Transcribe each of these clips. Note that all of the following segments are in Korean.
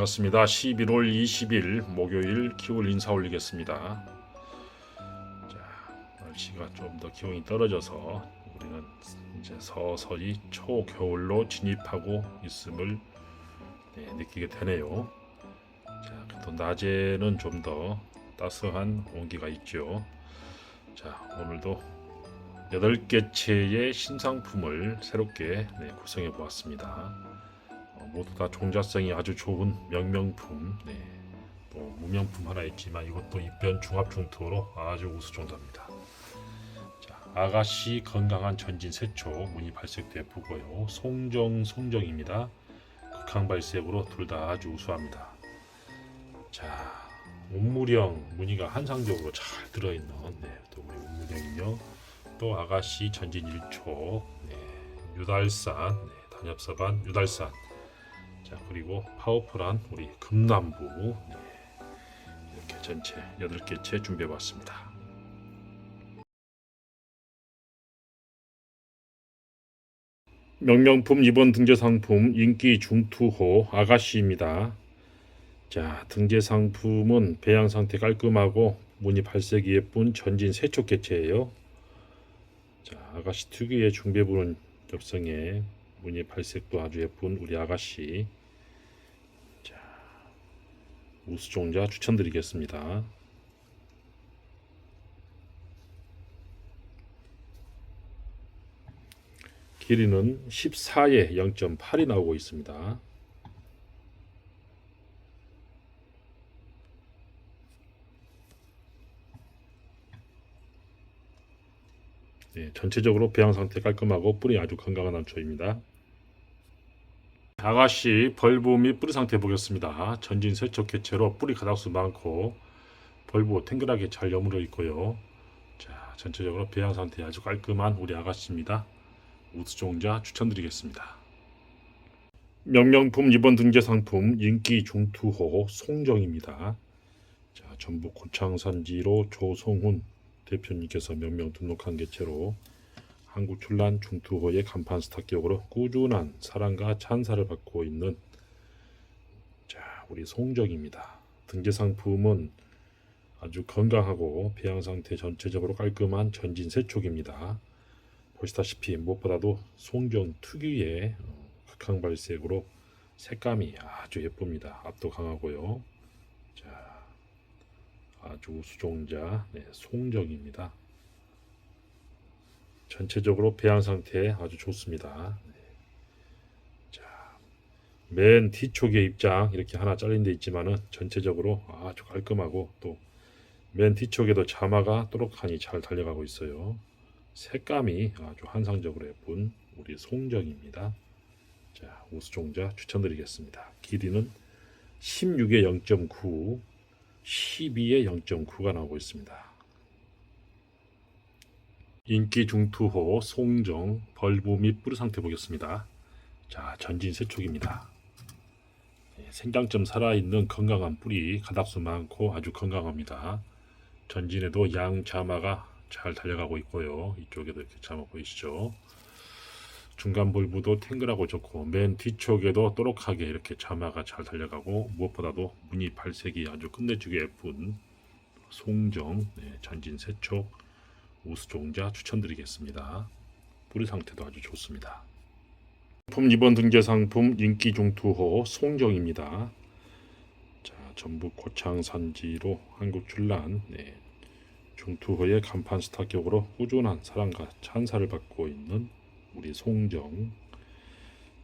반갑습니다. 11월 20일 목요일 기온 인사 올리겠습니다. 자, 날씨가 좀 더 기온이 떨어져서 우리는 이제 서서히 초겨울로 진입하고 있음을 네, 느끼게 되네요. 자, 또 낮에는 좀 더 따스한 온기가 있죠. 자, 오늘도 여덟 개 채의 신상품을 새롭게 네, 구성해 보았습니다. 어, 모두 다 종자성이 아주 좋은 명명품, 네, 또 무명품 하나 있지만 이것도 입변 중합 중투로 아주 우수 종자입니다. 자, 아가씨 건강한 전진 세초 문이 발색돼 보고요. 송정 송정입니다. 극한 발색으로 둘 다 아주 우수합니다. 자, 온무령 무늬가 한상적으로 잘 들어있는 네, 또 우리 온무령이요. 또 아가씨 전진 1초, 네, 유달산, 네, 단엽서반 유달산. 자 그리고 파워풀한 우리 금남부 네, 이렇게 전체 8개 채 준비해 봤습니다. 명명품 이번 등재 상품 인기 중투호 아가씨입니다. 자 등재 상품은 배양 상태 깔끔하고 무늬 발색이 예쁜 전진 세촉 개체예요. 자 아가씨 특유의 중배부는 엽성에 무늬 발색도 아주 예쁜 우리 아가씨 자 우수종자 추천드리겠습니다. 길이는 14에 0.8이 나오고 있습니다. 네, 전체적으로 배양 상태 깔끔하고 뿌리 아주 건강한 암초입니다. 아가씨 벌브 및 뿌리 상태 보겠습니다. 전진 세척 개체로 뿌리 가닥수 많고 벌브 탱글하게 잘 여물어 있고요. 자 전체적으로 배양 상태 아주 깔끔한 우리 아가씨입니다. 우수종자 추천드리겠습니다. 명명품 이번 등재 상품 인기 중투호 송정입니다. 자 전북 고창산지로 조성훈 대표님께서 명명 등록한 개체로 한국 출란 중투호의 간판 스타격으로 꾸준한 사랑과 찬사를 받고 있는 자 우리 송정입니다. 등재 상품은 아주 건강하고 배양 상태 전체적으로 깔끔한 전진 세촉입니다. 보시다시피 무엇보다도 송정 특유의 어, 극한 발색으로 색감이 아주 예쁩니다. 압도 강하고요. 자 아주 우수종자 네, 송정입니다. 전체적으로 배양 상태 아주 좋습니다. 네. 자, 맨 뒤쪽에 입장 이렇게 하나 잘린 데 있지만은 전체적으로 아주 깔끔하고 또 맨 뒤쪽에도 자마가 또록하니 잘 달려가고 있어요. 색감이 아주 환상적으로 예쁜 우리 송정입니다. 자, 우수종자 추천드리겠습니다. 길이는 16에 0.9, 12에 0.9가 나오고 있습니다. 인기 중투호 송정 벌브 및 뿌리 상태 보겠습니다. 자 전진 세촉입니다. 네, 생장점 살아있는 건강한 뿌리 가닥수 많고 아주 건강합니다. 전진에도 양 자마가 잘 달려가고 있고요. 이쪽에도 이렇게 자마 보이시죠? 중간 볼부도 탱글하고 좋고 맨 뒤쪽에도 또록하게 이렇게 자마가 잘 달려가고 무엇보다도 무늬 발색이 아주 끝내주게 예쁜 송정 네, 전진 세촉 우수종자 추천드리겠습니다. 뿌리 상태도 아주 좋습니다. 상품 이번 등재 상품 인기 중투호 송정입니다. 자, 전북 고창 산지로 한국 출란 네, 중투호의 간판 스타 격으로 꾸준한 사랑과 찬사를 받고 있는 우리 송정.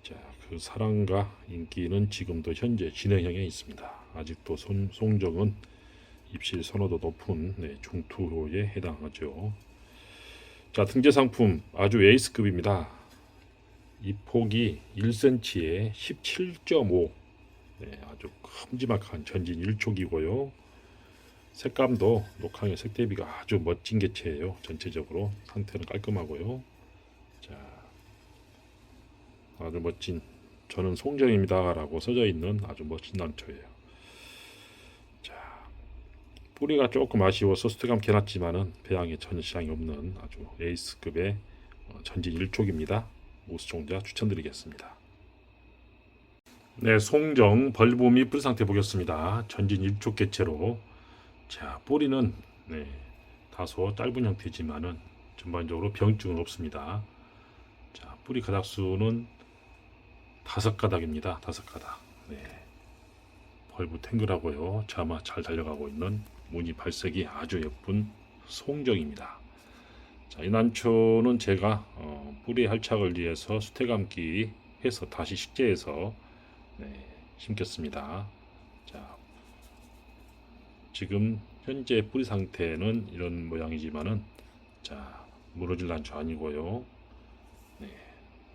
자, 그 사랑과 인기는 지금도 현재 진행형에 있습니다. 아직도 손, 송정은 입실 선호도 높은 네, 중투호에 해당하죠. 자 등재 상품 아주 에이스급입니다. 이 폭이 1cm에 17.5 네, 아주 큼지막한 전진 1촉이고요. 색감도 녹항의 색 대비가 아주 멋진 개체예요. 전체적으로 상태는 깔끔하고요. 자 아주 멋진 저는 송정입니다라고 써져 있는 아주 멋진 난초예요. 뿌리가 조금 아쉬워서 수트감 개놨지만은 배양에 전혀 지장이 없는 아주 에이스급의 어, 전진 1촉입니다. 우수종자 추천드리겠습니다. 네, 송정 벌봄이 뿌리 상태 보겠습니다. 전진 일촉 개체로 자 뿌리는 네, 다소 짧은 형태지만은 전반적으로 병증은 없습니다. 자 뿌리 가닥수는 다섯 가닥입니다. 다섯 가닥. 네. 벌브 탱글하고요. 자마 잘 달려가고 있는 무늬 발색이 아주 예쁜 송정입니다. 자, 이 난초는 제가 어, 뿌리 할착을 위해서 수태 감기 해서 다시 식재해서 네, 심겼습니다. 자, 지금 현재 뿌리 상태는 이런 모양이지만은 자, 무너질 난초 아니고요. 네,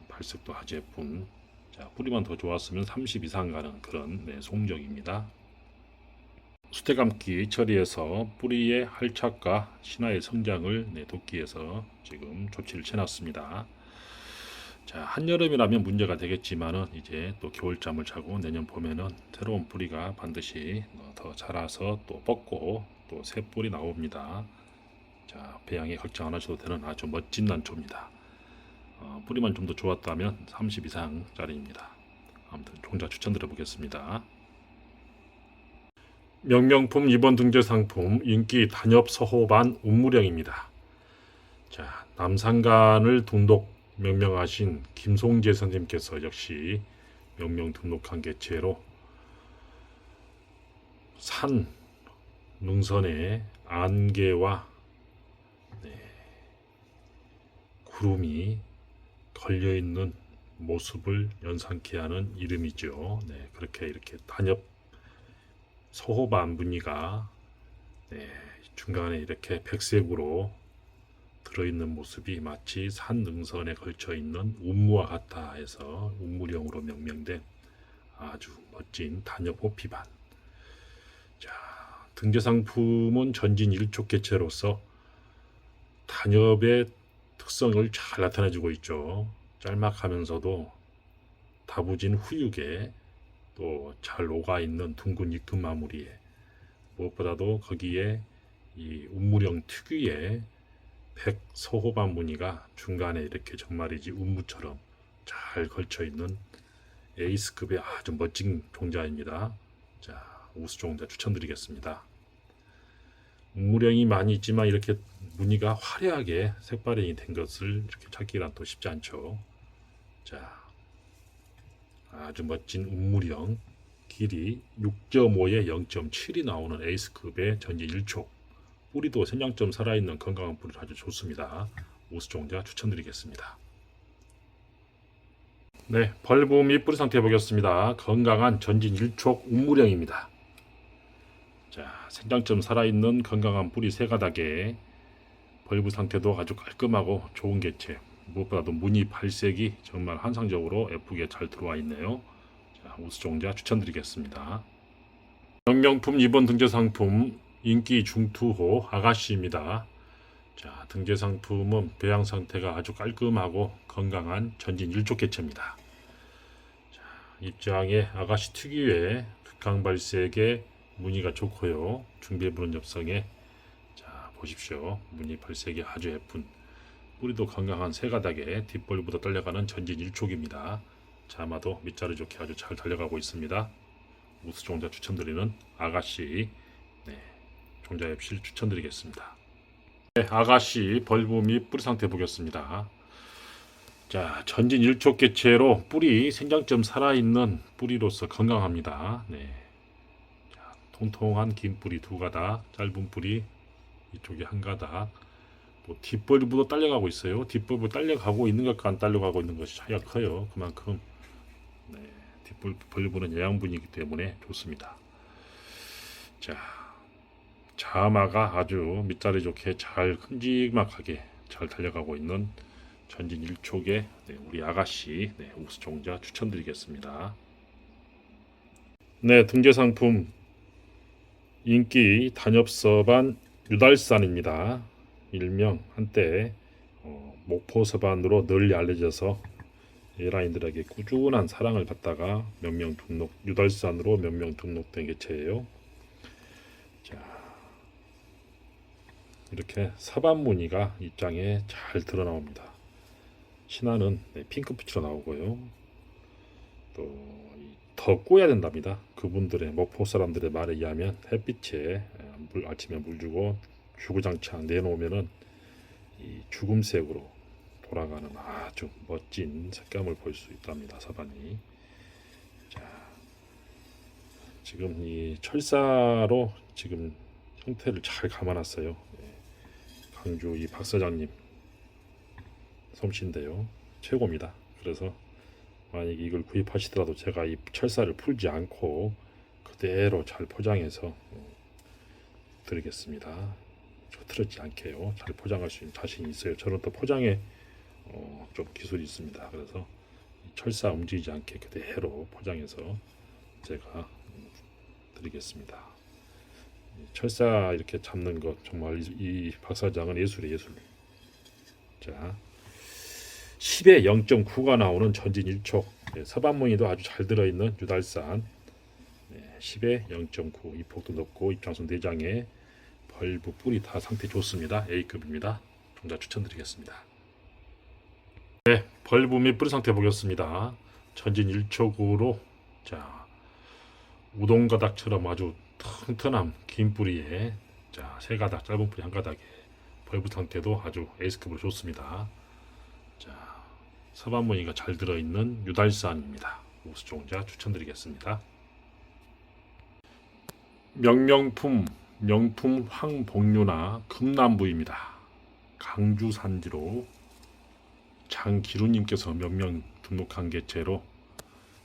발색도 아주 예쁜 자, 뿌리만 더 좋았으면 30 이상 가는 그런 네, 송정입니다. 수태감기 처리해서 뿌리의 활착과 신화의 성장을 네, 돕기 위해서 지금 조치를 취해놨습니다. 자, 한여름이라면 문제가 되겠지만은 이제 또 겨울잠을 자고 내년 봄에는 새로운 뿌리가 반드시 어, 더 자라서 또 뻗고 또 새 뿌리 나옵니다. 자, 배양에 걱정 안 하셔도 되는 아주 멋진 난초입니다. 어, 뿌리만 좀 더 좋았다면 30 이상짜리입니다. 아무튼 종자 추천드려 보겠습니다. 명명품 2번 등재 상품 인기 단엽 서호반 운무령입니다. 자, 남산간을 등록 명명하신 김송재 선생님께서 역시 명명 등록한 개체로 산 능선에 안개와 네, 구름이 걸려 있는 모습을 연상케 하는 이름이죠. 네, 그렇게 이렇게 단엽 소호반 무늬가 네, 중간에 이렇게 백색으로 들어있는 모습이 마치 산 능선에 걸쳐 있는 운무와 같다 해서 운무령으로 명명된 아주 멋진 단엽 호피반. 자, 등재 상품은 전진 일촉 개체로서 단엽의 특성을 잘 나타내주고 있죠. 짤막하면서도 다부진 후육에 또 잘 녹아 있는 둥근 익힌 마무리에 무엇보다도 거기에 이 운무령 특유의 백소호반 무늬가 중간에 이렇게 정말이지 운무처럼 잘 걸쳐 있는 에이스급의 아주 멋진 종자입니다. 자, 우수 종자 추천드리겠습니다. 운무령이 많이 있지만 이렇게 무늬가 화려하게 색발행이 된 것을 이렇게 찾기란 또 쉽지 않죠. 자, 아주 멋진 운무령 길이 6.5에 0.7이 나오는 에이스급의 전지 1촉 뿌리도 생장점 살아있는 건강한 뿌리 아주 좋습니다. 우수종자 추천드리겠습니다. 네, 벌봄이 뿌리 상태 보겠습니다. 건강한 전진 1촉 운무령입니다. 자, 생장점 살아있는 건강한 뿌리 세 가닥에 벌브 상태도 아주 깔끔하고 좋은 개체. 무엇보다도 무늬 발색이 정말 환상적으로 예쁘게 잘 들어와 있네요. 자, 우수종자 추천드리겠습니다. 명명품 2번 등재 상품 인기 중투호 아가씨입니다. 자, 등재 상품은 배양 상태가 아주 깔끔하고 건강한 전진 일족 개체입니다. 자, 입장에 아가씨 특유의 극강 발색의 무늬가 좋고요. 중배부른 엽성에 자 보십시오. 무늬 발색이 아주 예쁜 뿌리도 건강한 세 가닥에 뒷벌보다 떨려가는 전진 일촉입니다. 자마도 밑자리 좋게 아주 잘 달려가고 있습니다. 우수 종자 추천드리는 아가씨 네, 종자 앱실 추천드리겠습니다. 네, 아가씨 벌브 및 뿌리 상태 보겠습니다. 자, 전진 일촉 개체로 뿌리 생장점 살아있는 뿌리로서 건강합니다. 네. 자, 통통한 긴 뿌리 두 가닥, 짧은 뿌리 이쪽에 한 가닥. 뭐 뒷벌부도 딸려가고 있어요. 뒷벌부 딸려가고 있는 것과 안 딸려가고 있는 것이 차이가 커요. 그만큼 네, 뒷벌부는 영양분이기 때문에 좋습니다. 자, 자마가 아주 밑자리 좋게 잘 큼직하게 잘 달려가고 있는 전진 1촉의 네, 우리 아가씨 네, 우수종자 추천드리겠습니다. 네, 등재 상품 인기 단엽서반 유달산입니다. 일명 한때 어, 목포 서반으로 널리 알려져서 에라인들에게 꾸준한 사랑을 받다가 명명 등록 유달산으로 명명 등록된 개체예요. 자 이렇게 사반 무늬가 입장에 잘 드러나옵니다. 신화는 네, 핑크빛으로 나오고요. 또이 더 꼬야 된답니다. 그분들의 목포 사람들의 말에 의하면 햇빛에 물 아침에 물 주고 주구장창 내놓으면은 이 죽음색으로 돌아가는 아주 멋진 색감을 볼 수 있답니다. 사반이. 자, 지금 이 철사로 지금 형태를 잘 감아놨어요. 예. 강주 이 박 사장님 솜씨인데요. 최고입니다. 그래서 만약 이걸 구입하시더라도 제가 이 철사를 풀지 않고 그대로 잘 포장해서 어, 드리겠습니다. 흐트러지 않게요. 잘 포장할 수 있는 자신이 있어요. 저는 또 포장에 어, 좀 기술이 있습니다. 그래서 이 철사 움직이지 않게 그대로 포장해서 제가 음, 드리겠습니다. 이 철사 이렇게 잡는 것 정말 이, 이 박사장은 예술의 예술. 자, 10에 0.9가 나오는 전진 1촉 네, 서반무늬도 아주 잘 들어있는 유달산 네, 10에 0.9 입폭도 높고 입장선 4장에 벌브 뿌리 다 상태 좋습니다. A급입니다. 종자 추천드리겠습니다. 네 벌브 및 뿌리 상태 보겠습니다. 전진 1촉으로 자 우동 가닥처럼 아주 튼튼한 긴 뿌리에 자세 가닥 짧은 뿌리 한 가닥에 벌브 상태도 아주 에이스급으로 좋습니다. 자 서반무늬가 잘 들어있는 유달산입니다. 우수종자 추천드리겠습니다. 명명품 명품 황복류나 금남부입니다. 강주 산지로 장기루님께서 명명 등록한 개체로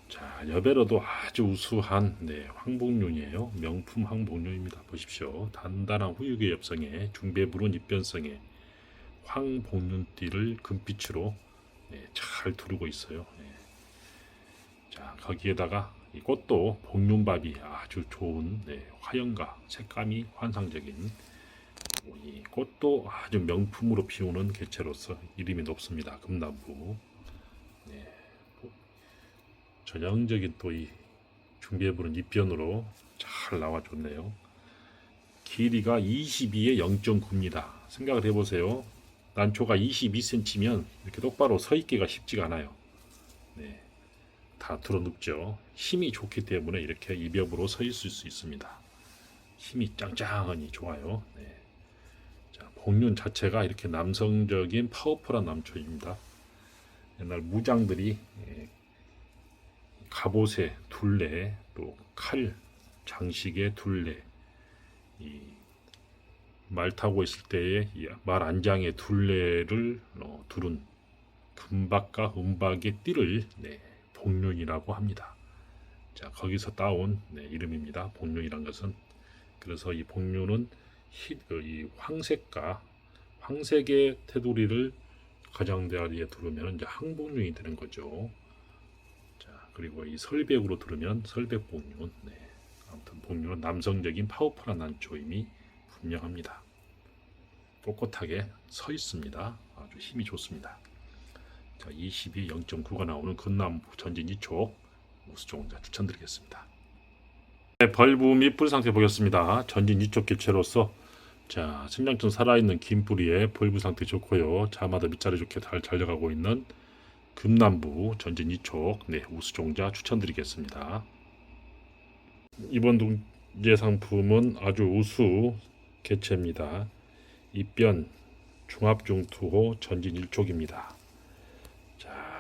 자 여배로도 아주 우수한 네, 황복류이에요. 명품 황복류입니다. 보십시오. 단단한 후육의 엽성에 중배부른 입변성에 황복륜띠를 금빛으로 네, 잘 두르고 있어요. 네. 자 거기에다가 이 꽃도 복륜밥이 아주 좋은 네, 화형과 색감이 환상적인 이 꽃도 아주 명품으로 피우는 개체로서 이름이 높습니다. 금나무. 네. 전형적인 또 이 중계부는 입변으로 잘 나와줬네요. 길이가 22에 0.9입니다. 생각을 해보세요. 난초가 22cm면 이렇게 똑바로 서 있기가 쉽지가 않아요. 네. 다 들어눕죠. 힘이 좋기 때문에 이렇게 이벽으로 서 있을 수 있습니다. 힘이 짱짱하니 좋아요. 네. 자, 복륜 자체가 이렇게 남성적인 파워풀한 남초입니다. 옛날 무장들이 예, 갑옷에 둘레, 또 칼, 장식에 둘레, 이말 타고 있을 때에 말 안장에 둘레를 어, 두른 금박과 은박의 띠를 네, 복륜이라고 합니다. 자 거기서 따온 네, 이름입니다. 복륜이란 것은 그래서 이 복륜은 희, 그, 이 황색과 황색의 테두리를 가장자리에 두르면 이제 항복륜이 되는 거죠. 자 그리고 이 설백으로 두르면 설백복륜. 네. 아무튼 복륜은 남성적인 파워풀한 난초임이 분명합니다. 꼿꼿하게 서 있습니다. 아주 힘이 좋습니다. 자, 22 0.9가 나오는 금남 전진 2촉 우수종자 추천드리겠습니다. 네, 벌브 및 뿌리 상태 보겠습니다. 전진 2촉 개체로서 자 생장점 살아있는 긴 뿌리에 벌브 상태 좋고요. 자마다 밑자리 좋게 잘 잘려가고 있는 금남부 전진 2촉 네, 우수종자 추천드리겠습니다. 이번 동제 상품은 아주 우수 개체입니다. 입변 중합중투호 전진 1촉입니다.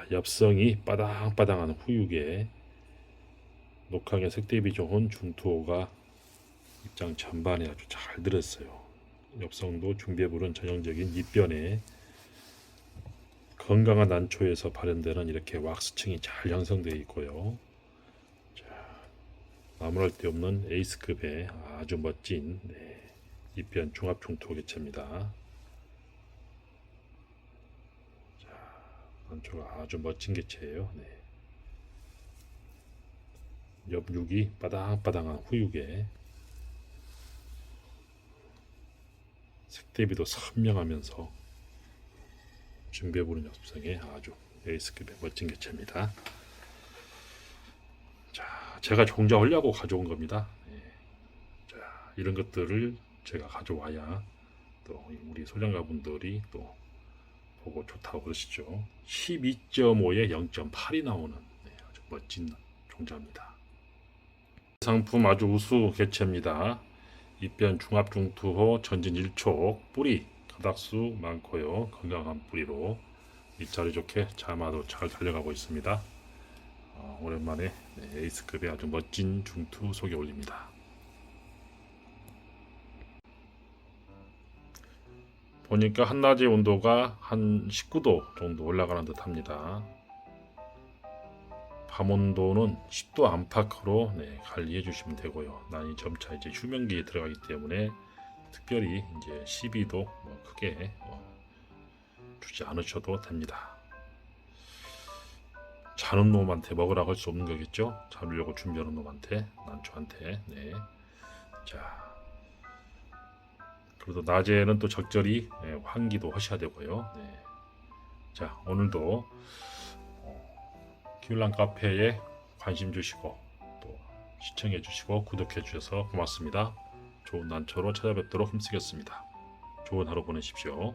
자, 엽성이 빠당빠당한 후육에 녹항의 색대비 좋은 중투호가 입장 전반에 아주 잘 들었어요. 엽성도 중배부른 전형적인 입변에 건강한 난초에서 발현되는 이렇게 왁스층이 잘 형성되어 있고요. 자, 나무랄 데 없는 에이스급의 아주 멋진 네, 입변 종합 중투 개체입니다. 안초가 아주 멋진 개체예요. 네. 옆육이 바닥바닥한 후육에 색대비도 선명하면서 준비해보는 엽성의 아주 에이스급의 멋진 개체입니다. 자, 제가 종자하려고 가져온 겁니다. 예. 자, 이런 것들을 제가 가져와야 또 우리 소장가분들이 또 보고 좋다고 그러시죠. 12.5에 0.8이 나오는 네, 아주 멋진 종자입니다. 상품 아주 우수 개체입니다. 입변 중합 중투호 전진 1촉 뿌리 가닥수 많고요. 건강한 뿌리로 밑자리 좋게 자마도 잘 달려가고 있습니다. 어, 오랜만에 네, 에이스급의 아주 멋진 중투 소개 올립니다. 보니까 한낮의 온도가 한 19도 정도 올라가는 듯 합니다. 밤 온도는 10도 안팎으로 네, 관리해 주시면 되고요. 난이 점차 이제 휴면기에 들어가기 때문에 특별히 이제 12도 뭐 크게 어, 주지 않으셔도 됩니다. 자는 놈한테 먹으라고 할 수 없는 거겠죠? 자려고 준비하는 놈한테 난초한테 네. 자 그래도 낮에는 또 적절히 예, 환기도 하셔야 되고요. 네. 자 오늘도 기울랑 카페에 관심 주시고 또 시청해 주시고 구독해 주셔서 고맙습니다. 좋은 난초로 찾아뵙도록 힘쓰겠습니다. 좋은 하루 보내십시오.